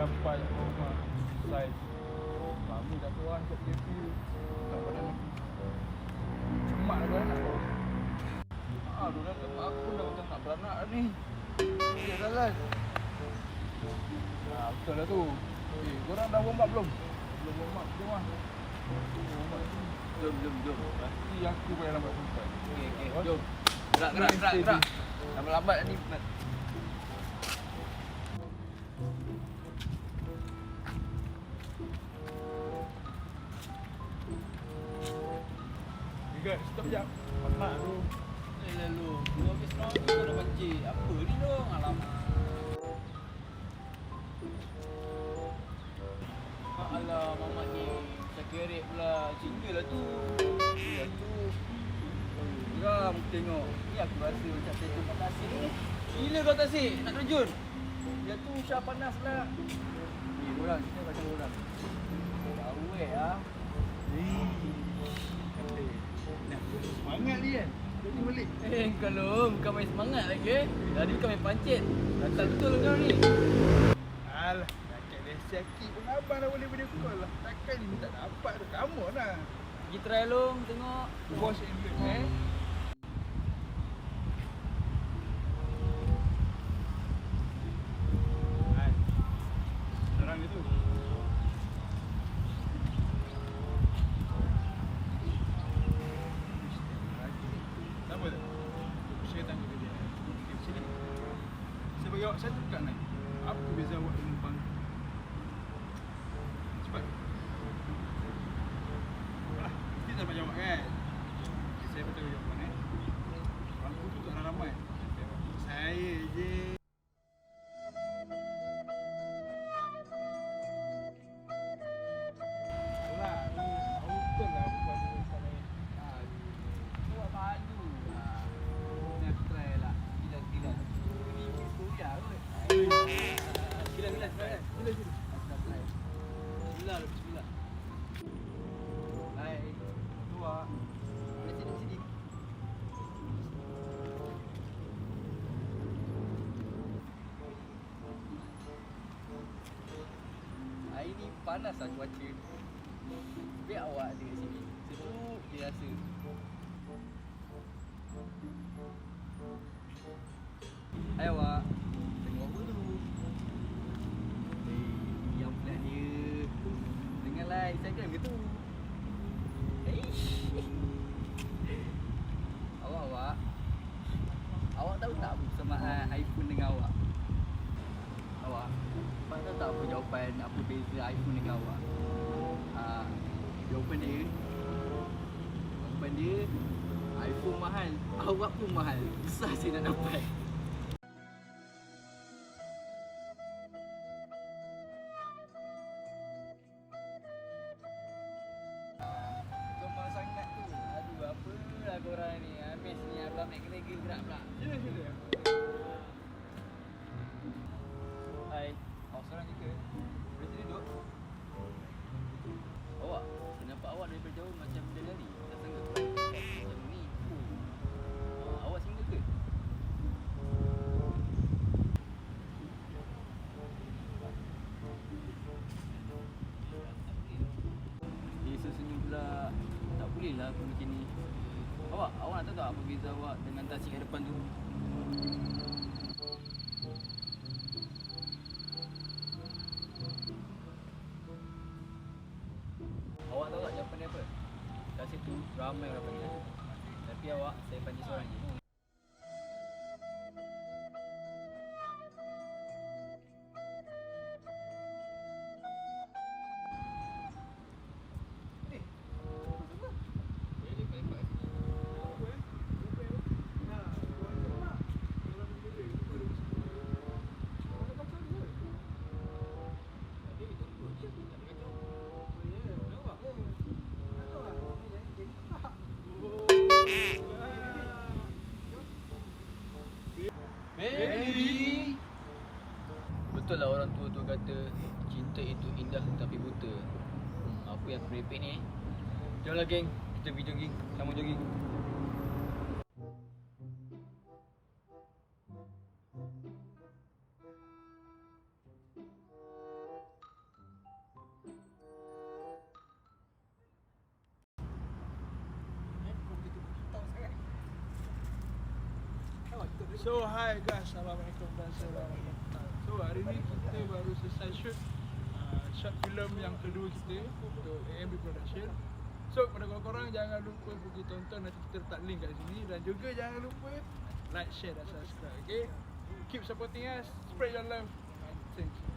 dapat rumah saiz. Mami dah keluar kat PKP. Tak pernah nak. Mak dah beranak kau. Ah, tu dah aku dah macam nak beranak ni. Ya jalan. Ah, betul lah tu. Eh, korang dah warm up belum? Belum warm up up tu. Jom, jom, jom. Pasti aku payah lambat sampai. Okey, okey. Jom. Gerak, gerak, gerak, gerak. Lambat-lambat ni. Juga, stop jap. Mak tu. Eh, lalu. Dua habis nak tu dah banjir. Apa ni dong? Alamak. Alah, mamak ni. Cakeret pula. Cinta lah tu. Ya tu. Geram tengok. Ni aku rasa macam terjun kat tasik ni. Gila kau tasik. Nak terjun. Ya tu Syah panas pula. Ni korang. Sini macam korang. Tahu eh ah. Semangat ni kan? Jadi balik. Eh, kalau kau main semangat lagi eh. Tadi kau main pancit. Datang betul kau ni. Alah, takkan dia sakit pun abang dah boleh video call lah. Takkan ni tak dapat tu. Kamu lah. Pergi try long tengok. Bos and eh? Hai. Sekarang dia tu. Siapa tu? Saya tanya ke dia. Okay, sini. Saya kat naik. Apa beza awak dengan bang? Cepat. Mesti tak jawab kan? Saya betul jawapan eh. Bangku tu tak ramai. Saya je. Panas lah cuaca Biar awak ada kat sini. Sejuk dia rasa. Hai awak. Tengok apa tu? Eh, yang pula dia. Dengarlah Instagram ke tu? Eish. Awak tahu tak persamaan iPhone dengan awak? Awak Awak tahu tak apa jawapan apa beza iPhone dengan awak? Ah, jawapan dia Jawapan dia iPhone mahal Awak pun mahal Susah saya nak dapat Gemar sangat tu Aduh apalah korang ni Habis ni abang naik kena gerak pula Sini sini. Seorang sini duduk? Awak nampak awak daripada jauh macam dia lari? Tak sesenyum pula. Tak boleh lah aku macam ni. Awak, awak nak tahu tak apa beza awak dengan tasik kat depan tu? Ramai orang panggil. Tapi awak, saya panggil seorang je betul lah orang tua tu kata cinta itu indah tapi buta. Hmm, apa yang prepek ni? Eh? Jomlah geng, kita pergi jogging. Sama jogging. So hi guys, assalamualaikum dan selamat datang. So hari ni kita baru selesai shoot uh, Short film yang kedua kita Untuk AMB Production. So pada korang-korang jangan lupa pergi tonton Nanti kita letak link kat sini. Dan juga jangan lupa like, share dan subscribe Okay? Keep supporting us, spread your love. And Thanks